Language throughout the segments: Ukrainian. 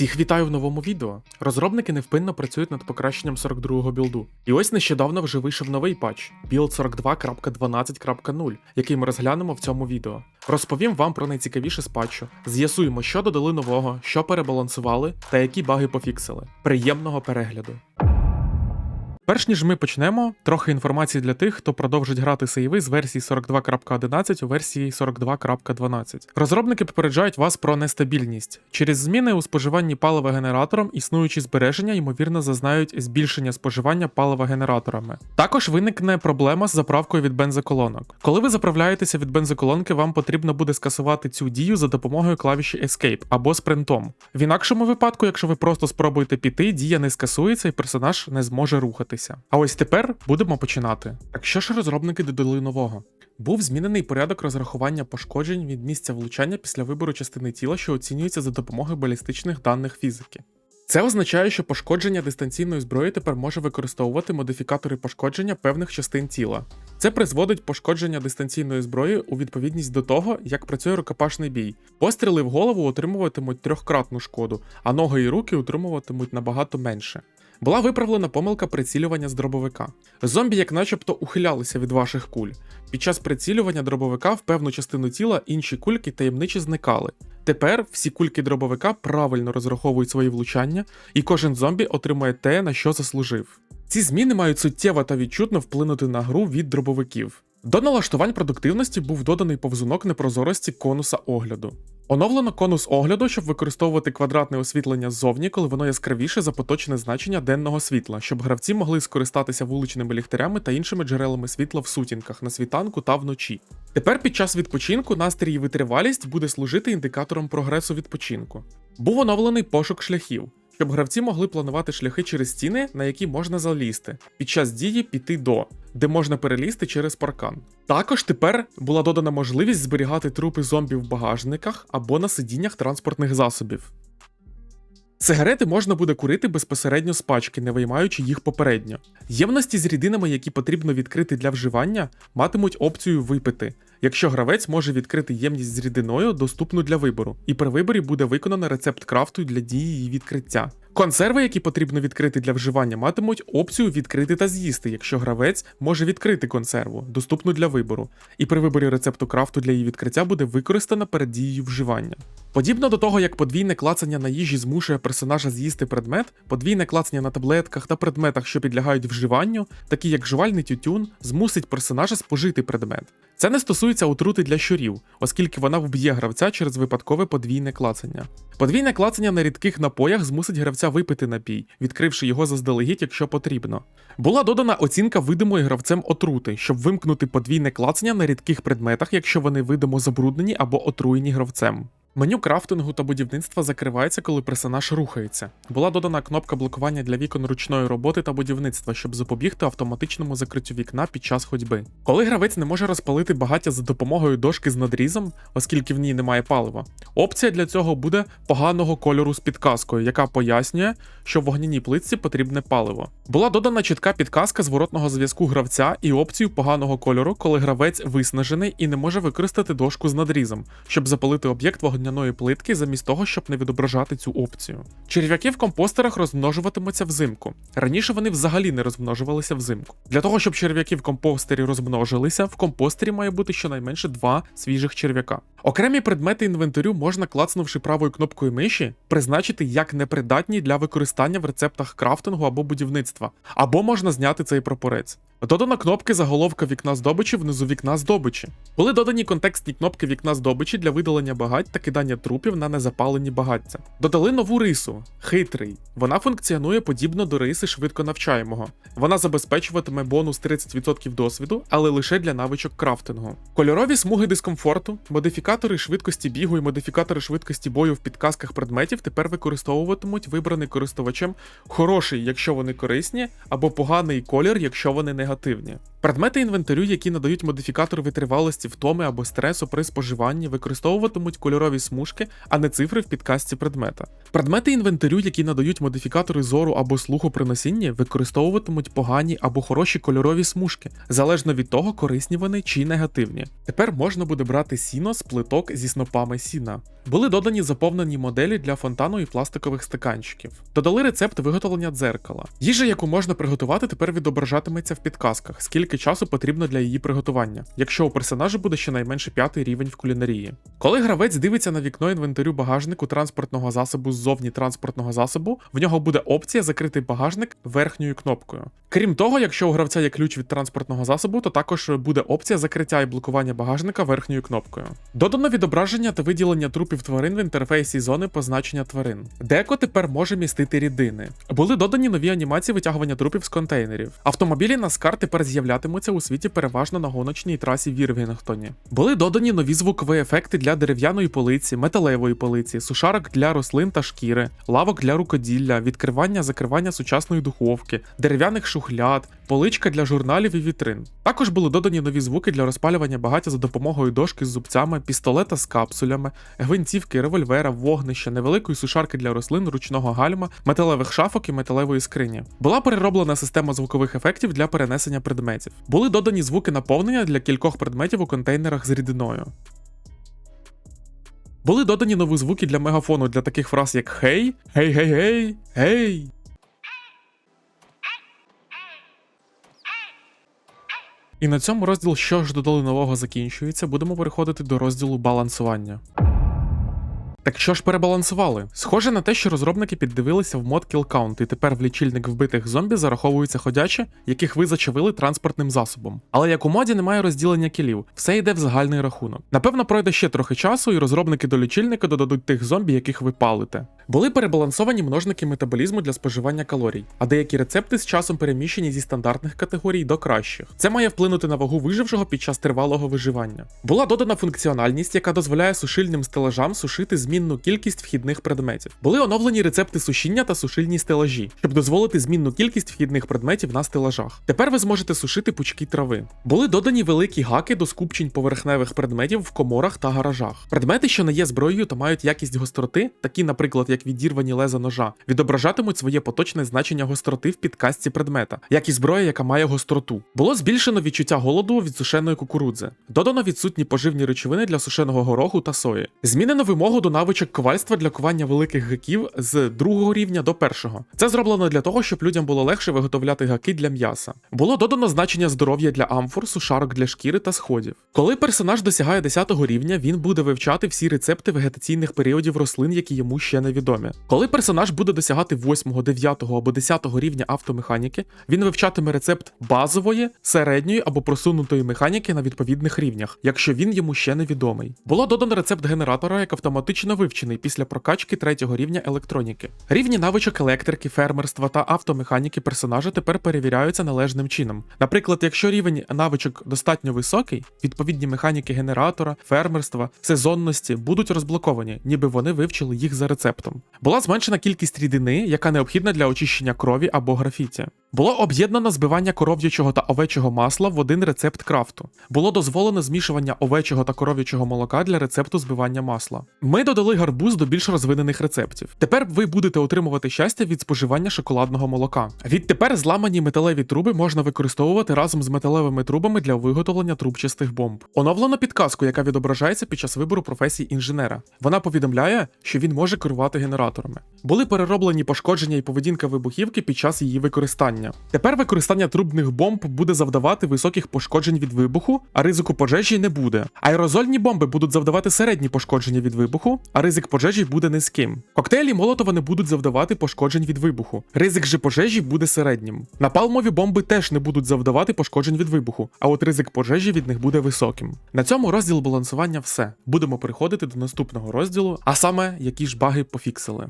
Всіх вітаю в новому відео. Розробники невпинно працюють над покращенням 42-го білду. І ось нещодавно вже вийшов новий патч Build 42.12.0, який ми розглянемо в цьому відео. Розповім вам про найцікавіше з патчу, з'ясуємо, що додали нового, що перебалансували та які баги пофіксили. Приємного перегляду. Перш ніж ми почнемо, трохи інформації для тих, хто продовжить грати сейви з версії 42.11 у версії 42.12. Розробники попереджають вас про нестабільність. Через зміни у споживанні палива генератором існуючі збереження ймовірно зазнають збільшення споживання палива генераторами. Також виникне проблема з заправкою від бензоколонок. Коли ви заправляєтеся від бензоколонки, вам потрібно буде скасувати цю дію за допомогою клавіші Escape або спринтом. В інакшому випадку, якщо ви просто спробуєте піти, дія не скасується і персонаж не зможе рухатися. А ось тепер будемо починати. Так що ж розробники додали нового? Був змінений порядок розрахування пошкоджень від місця влучання після вибору частини тіла, що оцінюється за допомогою балістичних даних фізики. Це означає, що пошкодження дистанційної зброї тепер може використовувати модифікатори пошкодження певних частин тіла. Це призводить пошкодження дистанційної зброї у відповідність до того, як працює рукопашний бій. Постріли в голову отримуватимуть трьохкратну шкоду, а ноги і руки отримуватимуть набагато менше. Була виправлена помилка прицілювання з дробовика. Зомбі, як начебто, ухилялися від ваших куль. Під час прицілювання дробовика в певну частину тіла інші кульки таємниче зникали. Тепер всі кульки дробовика правильно розраховують свої влучання, і кожен зомбі отримує те, на що заслужив. Ці зміни мають суттєво та відчутно вплинути на гру від дробовиків. До налаштувань продуктивності був доданий повзунок непрозорості конуса огляду. Оновлено конус огляду, щоб використовувати квадратне освітлення ззовні, коли воно яскравіше за поточне значення денного світла, щоб гравці могли скористатися вуличними ліхтарями та іншими джерелами світла в сутінках на світанку та вночі. Тепер під час відпочинку настрій і витривалість буде служити індикатором прогресу відпочинку. Був оновлений пошук шляхів. Щоб гравці могли планувати шляхи через стіни, на які можна залізти, під час дії піти до, де можна перелізти через паркан. Також тепер була додана можливість зберігати трупи зомбів в багажниках або на сидіннях транспортних засобів. Сигарети можна буде курити безпосередньо з пачки, не виймаючи їх попередньо. Ємності з рідинами, які потрібно відкрити для вживання, матимуть опцію випити, якщо гравець може відкрити ємність з рідиною, доступну для вибору, і при виборі буде виконано рецепт крафту для дії її відкриття. Консерви, які потрібно відкрити для вживання, матимуть опцію відкрити та з'їсти, якщо гравець може відкрити консерву, доступну для вибору, і при виборі рецепту крафту для її відкриття буде використана перед дією вживання. Подібно до того, як подвійне клацання на їжі змушує персонажа з'їсти предмет, подвійне клацання на таблетках та предметах, що підлягають вживанню, такі як жувальний тютюн, змусить персонажа спожити предмет. Це не стосується отрути для щурів, оскільки вона вб'є гравця через випадкове подвійне клацання. Подвійне клацання на рідких напоях змусить гравця випити напій, відкривши його заздалегідь, якщо потрібно. Була додана оцінка видимої гравцем отрути, щоб вимкнути подвійне клацання на рідких предметах, якщо вони видимо забруднені або отруєні гравцем. Меню крафтингу та будівництва закривається, коли персонаж рухається. Була додана кнопка блокування для вікон ручної роботи та будівництва, щоб запобігти автоматичному закриттю вікна під час ходьби. Коли гравець не може розпалити багаття за допомогою дошки з надрізом, оскільки в ній немає палива, опція для цього буде поганого кольору з підказкою, яка пояснює, що в вогняній плитці потрібне паливо. Була додана чітка підказка зворотного зв'язку гравця і опцію поганого кольору, коли гравець виснажений і не може використати дошку з надрізом, щоб запалити об'єкт вогняної плитки замість того, щоб не відображати цю опцію. Черв'яки в компостерах розмножуватимуться взимку. Раніше вони взагалі не розмножувалися взимку. Для того, щоб черв'яки в компостері розмножилися, в компостері має бути щонайменше два свіжих черв'яка. Окремі предмети інвентарю можна, клацнувши правою кнопкою миші, призначити як непридатні для використання в рецептах крафтингу або будівництва, або можна зняти цей прапорець. Додана кнопки заголовка вікна здобичі внизу вікна здобичі. Були додані контекстні кнопки вікна здобичі для видалення багать та кидання трупів на незапалені багаття. Додали нову рису хитрий. Вона функціонує подібно до риси швидко навчаємого. Вона забезпечуватиме бонус 30% досвіду, але лише для навичок крафтингу. Кольорові смуги дискомфорту, модифікатори швидкості бігу і модифікатори швидкості бою в підказках предметів тепер використовуватимуть вибраний користувачем хороший, якщо вони корисні, або поганий колір, якщо вони негативні. Предмети інвентарю, які надають модифікатор витривалості втоми або стресу при споживанні, використовуватимуть кольорові смужки, а не цифри в підкасті предмета. Предмети інвентарю, які надають модифікатори зору або слуху при носінні, використовуватимуть погані або хороші кольорові смужки, залежно від того, корисні вони чи негативні. Тепер можна буде брати сіно з плиток зі снопами сіна. Були додані заповнені моделі для фонтану і пластикових стаканчиків. Додали рецепт виготовлення дзеркала. Їжа, яку можна приготувати, тепер відображатиметься в підказках, скільки часу потрібно для її приготування, якщо у персонажа буде щонайменше п'ятий рівень в кулінарії. Коли гравець дивиться на вікно інвентарю багажнику транспортного засобу ззовні транспортного засобу, в нього буде опція закрити багажник верхньою кнопкою. Крім того, якщо у гравця є ключ від транспортного засобу, то також буде опція закриття і блокування багажника верхньою кнопкою. Додано відображення та виділення трупів тварин в інтерфейсі зони позначення тварин. Деко тепер може містити рідини. Були додані нові анімації витягування трупів з контейнерів. Автомобілі Наскар тепер з'являтимуться у світі переважно на гоночній трасі в Вірвінгтоні. Були додані нові звукові ефекти для дерев'яної полиці, металевої полиці, сушарок для рослин та шкіри, лавок для рукоділля, відкривання закривання сучасної духовки, дерев'яних шухляд, поличка для журналів і вітрин. Також були додані нові звуки для розпалювання багаття за допомогою дошки з зубцями, пістолета з капсулями, гвинтівки, револьвера, вогнища, невеликої сушарки для рослин, ручного гальма, металевих шафок і металевої скрині. Була перероблена система звукових ефектів для перенесення предметів. Були додані звуки наповнення для кількох предметів у контейнерах з рідиною. Були додані нові звуки для мегафону для таких фраз, як хей, гей, гей, І на цьому розділ, що ж додали нового, закінчується. Будемо переходити до розділу балансування. Так що ж перебалансували? Схоже на те, що розробники піддивилися в мод Kill Count, і тепер в лічильник вбитих зомбі зараховуються ходячі, яких ви зачавили транспортним засобом. Але як у моді немає розділення кілів, все йде в загальний рахунок. Напевно, пройде ще трохи часу, і розробники до лічильника додадуть тих зомбі, яких ви палите. Були перебалансовані множники метаболізму для споживання калорій, а деякі рецепти з часом переміщені зі стандартних категорій до кращих. Це має вплинути на вагу вижившого під час тривалого виживання. Була додана функціональність, яка дозволяє сушильним стелажам сушити змінну кількість вхідних предметів. Були оновлені рецепти сушіння та сушильні стелажі, щоб дозволити змінну кількість вхідних предметів на стелажах. Тепер ви зможете сушити пучки трави. Були додані великі гаки до скупчень поверхневих предметів в коморах та гаражах. Предмети, що не є зброєю та мають якість гостроти, такі, наприклад, як відірвані леза ножа, відображатимуть своє поточне значення гостроти в підкастці предмета, як і зброя, яка має гостроту. Було збільшено відчуття голоду від сушеної кукурудзи. Додано відсутні поживні речовини для сушеного гороху та сої. Змінено вимогу до навичок ковальства для кування великих гаків з другого рівня до першого. Це зроблено для того, щоб людям було легше виготовляти гаки для м'яса. Було додано значення здоров'я для амфор, сушарок для шкіри та сходів. Коли персонаж досягає 10 рівня, він буде вивчати всі рецепти вегетаційних періодів рослин, які йому ще невідомі. Коли персонаж буде досягати 8, 9 або 10 рівня автомеханіки, він вивчатиме рецепт базової, середньої або просунутої механіки на відповідних рівнях, якщо він йому ще невідомий. Було додано рецепт генератора, як автоматично вивчений після прокачки 3 рівня електроніки. Рівні навичок електрики, фермерства та автомеханіки персонажа тепер перевіряються належним чином. Наприклад, якщо рівень навичок достатньо високий, відповідні механіки генератора, фермерства, сезонності будуть розблоковані, ніби вони вивчили їх за рецептом. Була зменшена кількість рідини, яка необхідна для очищення крові або графіті. Було об'єднано збивання коров'ячого та овечого масла в один рецепт крафту. Було дозволено змішування овечого та коров'ячого молока для рецепту збивання масла. Ми додали гарбуз до більш розвинених рецептів. Тепер ви будете отримувати щастя від споживання шоколадного молока. Відтепер зламані металеві труби можна використовувати разом з металевими трубами для виготовлення трубчастих бомб. Оновлено підказку, яка відображається під час вибору професії інженера. Вона повідомляє, що він може керувати генераторами. Були перероблені пошкодження і поведінка вибухівки під час її використання. Тепер використання трубних бомб буде завдавати високих пошкоджень від вибуху, а ризику пожежі не буде. Аерозольні бомби будуть завдавати середні пошкодження від вибуху, а ризик пожежі буде низьким. Коктейлі Молотова не будуть завдавати пошкоджень від вибуху. Ризик же пожежі буде середнім. Напалмові бомби теж не будуть завдавати пошкоджень від вибуху, а от ризик пожежі від них буде високим. На цьому розділ балансування все. Будемо переходити до наступного розділу, а саме які ж баги пофіксили.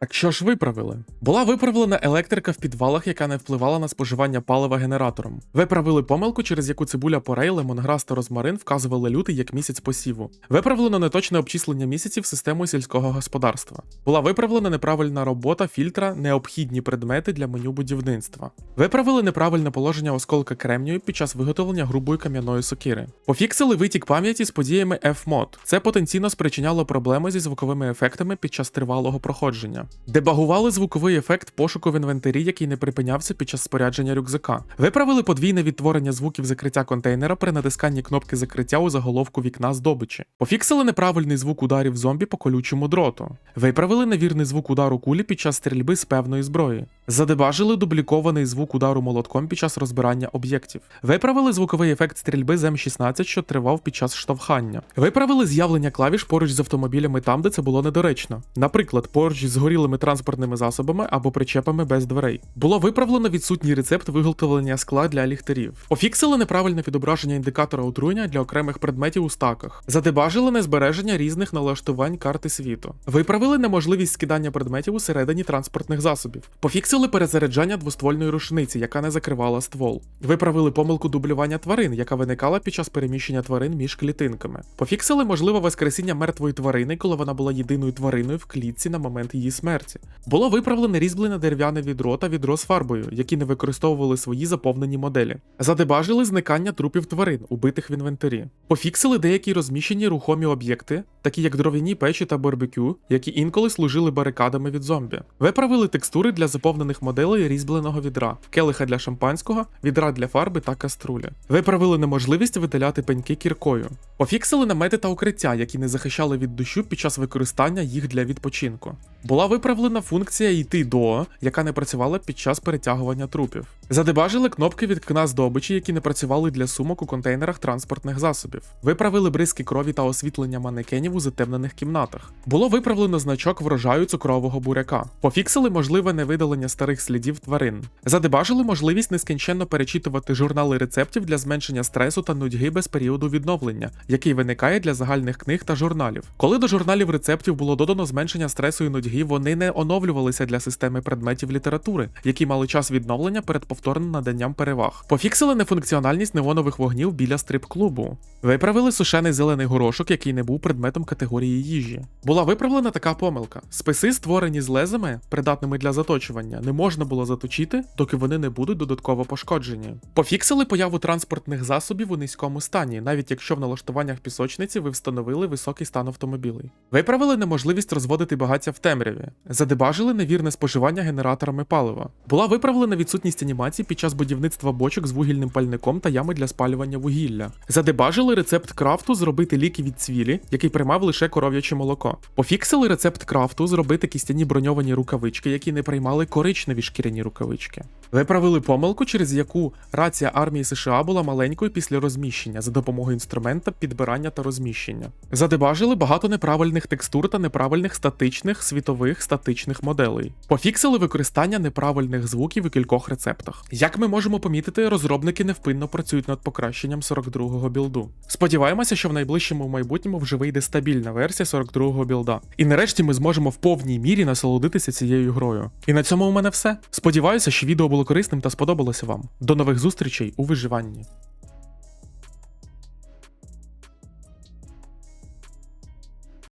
Так що ж виправили? Була виправлена електрика в підвалах, яка не впливала на споживання палива генератором. Виправили помилку, через яку цибуля порей, лемонграс та розмарин вказували лютий як місяць посіву. Виправлено неточне обчислення місяців системою сільського господарства. Була виправлена неправильна робота фільтра необхідні предмети для меню будівництва. Виправили неправильне положення осколка кремнію під час виготовлення грубої кам'яної сокири. Пофіксили витік пам'яті з подіями F-Mod. Це потенційно спричиняло проблеми зі звуковими ефектами під час тривалого проходження. Дебагували звуковий ефект пошуку в інвентарі, який не припинявся під час спорядження рюкзака. Виправили подвійне відтворення звуків закриття контейнера при натисканні кнопки закриття у заголовку вікна здобичі. Пофіксили неправильний звук ударів зомбі по колючому дроту. Виправили невірний звук удару кулі під час стрільби з певної зброї. Задебажили дублікований звук удару молотком під час розбирання об'єктів. Виправили звуковий ефект стрільби з М16, що тривав під час штовхання. Виправили з'явлення клавіш поруч з автомобілями там, де це було недоречно. Наприклад, поруч з горілими транспортними засобами або причепами без дверей. Було виправлено відсутній рецепт виготовлення скла для ліхтарів. Пофіксили неправильне відображення індикатора отруєння для окремих предметів у стаках. Задебажили незбереження різних налаштувань карти світу. Виправили неможливість скидання предметів усередині транспортних засобів. Пофіксили перезаряджання двоствольної рушниці, яка не закривала ствол. Виправили помилку дублювання тварин, яка виникала під час переміщення тварин між клітинками. Пофіксили можливе воскресіння мертвої тварини, коли вона була єдиною твариною в клітці на момент її смерті. Було виправлене різьблене дерев'яне відро та відро з фарбою, які не використовували свої заповнені моделі. Задебажили зникання трупів тварин, убитих в інвентарі. Пофіксили деякі розміщені рухомі об'єкти, такі як дров'яні печі та барбекю, які інколи служили барикадами від зомбі. Виправили текстури для заповнених моделей різьбленого відра, келиха для шампанського, відра для фарби та каструлі. Виправили неможливість видаляти пеньки кіркою. Пофіксили намети та укриття, які не захищали від дощу під час використання їх для відпочинку. Була виправлена функція йти до, яка не працювала під час перетягування трупів. Задебажили кнопки від кна здобичі, які не працювали для сумок у контейнерах транспортних засобів. Виправили бризки крові та освітлення манекенів у затемнених кімнатах. Було виправлено значок врожаю цукрового буряка. Пофіксили можливе невидалення старих слідів тварин. Задебажили можливість нескінченно перечитувати журнали рецептів для зменшення стресу та нудьги без періоду відновлення, який виникає для загальних книг та журналів. Коли до журналів рецептів було додано зменшення стресу і нудьги, вони не оновлювалися для системи предметів літератури, які мали час відновлення перед повторним наданням переваг. Пофіксили нефункціональність неонових вогнів біля стрип-клубу. Виправили сушений зелений горошок, який не був предметом категорії їжі. Була виправлена така помилка: списи, створені з лезами, придатними для заточування, не можна було заточити, доки вони не будуть додатково пошкоджені. Пофіксили появу транспортних засобів у низькому стані, навіть якщо в налаштуваннях пісочниці ви встановили високий стан автомобілей. Виправили неможливість розводити багаття в темряві, задебажили невірне споживання генераторами палива. Була виправлена відсутність анімацій під час будівництва бочок з вугільним пальником та ями для спалювання вугілля. Задебажили рецепт крафту зробити ліки від цвілі, який приймав лише коров'яче молоко. Пофіксили рецепт крафту зробити кістяні броньовані рукавички, які не приймали коричневі шкіряні рукавички. Виправили помилку, через яку рація армії США була маленькою після розміщення за допомогою інструмента підбирання та розміщення. Задебажили багато неправильних текстур та неправильних статичних світових статичних моделей. Пофіксили використання неправильних звуків у кількох рецептах. Як ми можемо помітити, розробники невпинно працюють над покращенням 42-го білду. Сподіваємося, що в найближчому майбутньому вже вийде стабільна версія 42-го білда. І нарешті ми зможемо в повній мірі насолодитися цією грою. І на цьому у мене все. Сподіваюся, що відео було корисним та сподобалося вам. До нових зустрічей у виживанні.